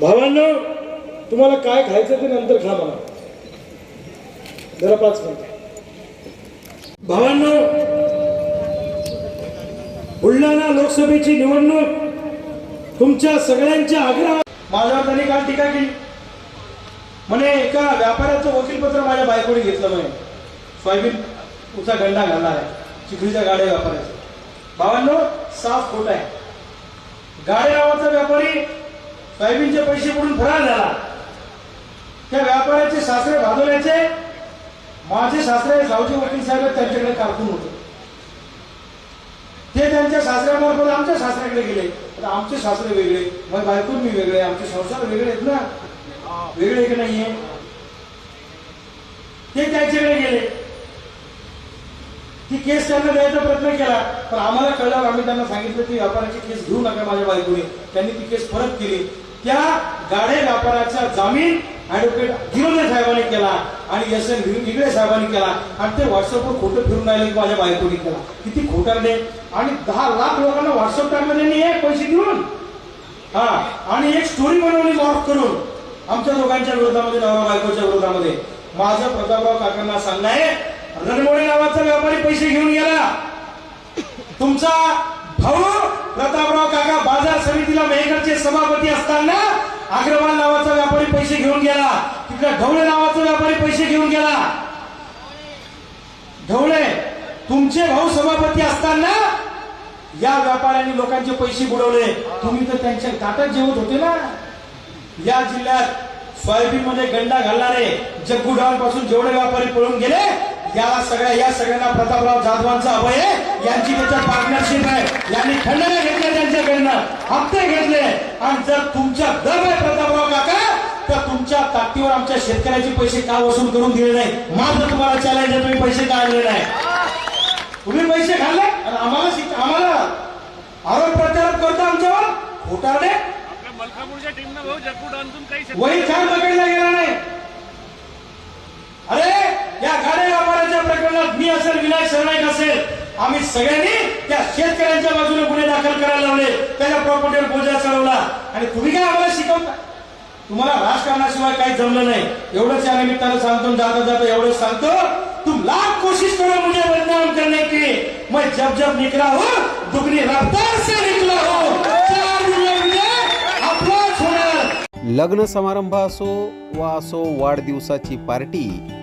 भावांनो तुम्हाला काय खायचं ते नंतर खा मला जरा पाच मिनिट. भावांनो बुलढाणा लोकसभेची निवडणूक तुमच्या सगळ्यांच्या आग्रह माझ्यावर त्यांनी काल टीका केली. म्हणे एका व्यापाऱ्याचं वकीलपत्र माझ्या बायकोने घेतलं म्हणे. सोयाबीन उचा गंडा घालणार आहे. चिखलीच्या गाड्या व्यापाऱ्याचं. भावांनो साफ खोट आहे. गाड्या नावाचा व्यापारी सोयाबीनचे पैसे बुडून फरार झाला. त्या व्यापाऱ्याचे सासरे भाजवल्याचे माझे सासरे सावजी वकील साहेब त्यांच्याकडे कारकून होते. ते त्यांच्या सासऱ्यामार्फत आमच्या सासऱ्याकडे गेले. आता आमचे सासरे वेगळे मग बायकून मी वेगळे आमचे संसार वेगळे आहेत ना? वेगळे की नाहीये. ते त्यांच्याकडे गेले. ती केस त्यांना द्यायचा प्रयत्न केला पण आम्हाला कळल्यावर आम्ही त्यांना सांगितलं की व्यापाराची केस घेऊ नका माझ्या बायकोने. त्यांनी ती केस परत केली. त्या गाडे व्यापाराचा जामीन ऍडव्होकेट गिरोले साहेबांनी केला आणि एस एन इगळे साहेबांनी केला. आणि ते व्हॉट्सअपवर खोटं फिरून राहिले माझ्या बायकोनी केला. किती खोटारडे आणि दहा लाख लोकांना व्हॉट्सअप टाकलं त्यांनी एक पैसे देऊन हा आणि एक स्टोरी बनवली मॉर्फ करून आमच्या दोघांच्या विरोधामध्ये नवरा बायकोच्या विरोधामध्ये. माझं प्रतापराव काकांना सांगणं आहे रणमोडे नावाचा व्यापारी पैसे घेऊन गेला. तुमचा भाऊ प्रताप सभापती असताना अग्रवाल नावाचा व्यापारी पैसे घेऊन गेला. तिकडे ढवळे नावाचा व्यापारी पैसे घेऊन गेला. ढवळे तुमचे भाऊ सभापती असताना या व्यापाऱ्यांनी लोकांचे पैसे बुडवले. तुम्ही तर त्यांच्या ताटात जेवत होते ना? या जिल्ह्यात सोयाबीन मध्ये गंडा घालणारे जग्गुडांपासून जेवढे व्यापारी पळून गेले याला सगळ्या या सगळ्यांना प्रतापराव जाधवांचा अभय आहे. यांची त्याच्यात पार्टनरशिप आहे. यांनी खंडने घेतले त्यांच्याकडनं. हप्ते घेतले. आणि जर तुमच्या दब आहे प्रतापराव काका तर तुमच्या ताकदीवर आमच्या शेतकऱ्याचे पैसे का वसूल करून दिले नाही? माझं तुम्हाला चॅलेंज आहे तुम्ही पैसे का आणले नाही? तुम्ही पैसे खाल्ले? आणि आम्हाला आम्हाला आरोप प्रत्यारोप करता आमच्यावर? काही शेत- वही छान पकडला गेला नाही अरे या गाड्या व्यापाराच्या प्रकरणात मी असेल सरनाईक असेल? आम्ही सगळ्यांनी त्या शेतकऱ्यांच्या बाजूने गुन्हे दाखल करायला लावले. त्याच्या प्रॉपर्टीवर बोजा चढवला. आणि तुम्ही काय आम्हाला शिकवता? तुम्हाला राजकारणाशिवाय काही जमलं नाही. एवढंच या निमित्तानं सांगतो जाता जाता एवढंच सांगतो. तुम लाख कोशिश करो मुझे बदनाम करने की. मैं जब जब निकला हूँ दुगनी रफ्तार से निकला हूँ. लग्न समारंभ असो वा असो वाढदिवसाची पार्टी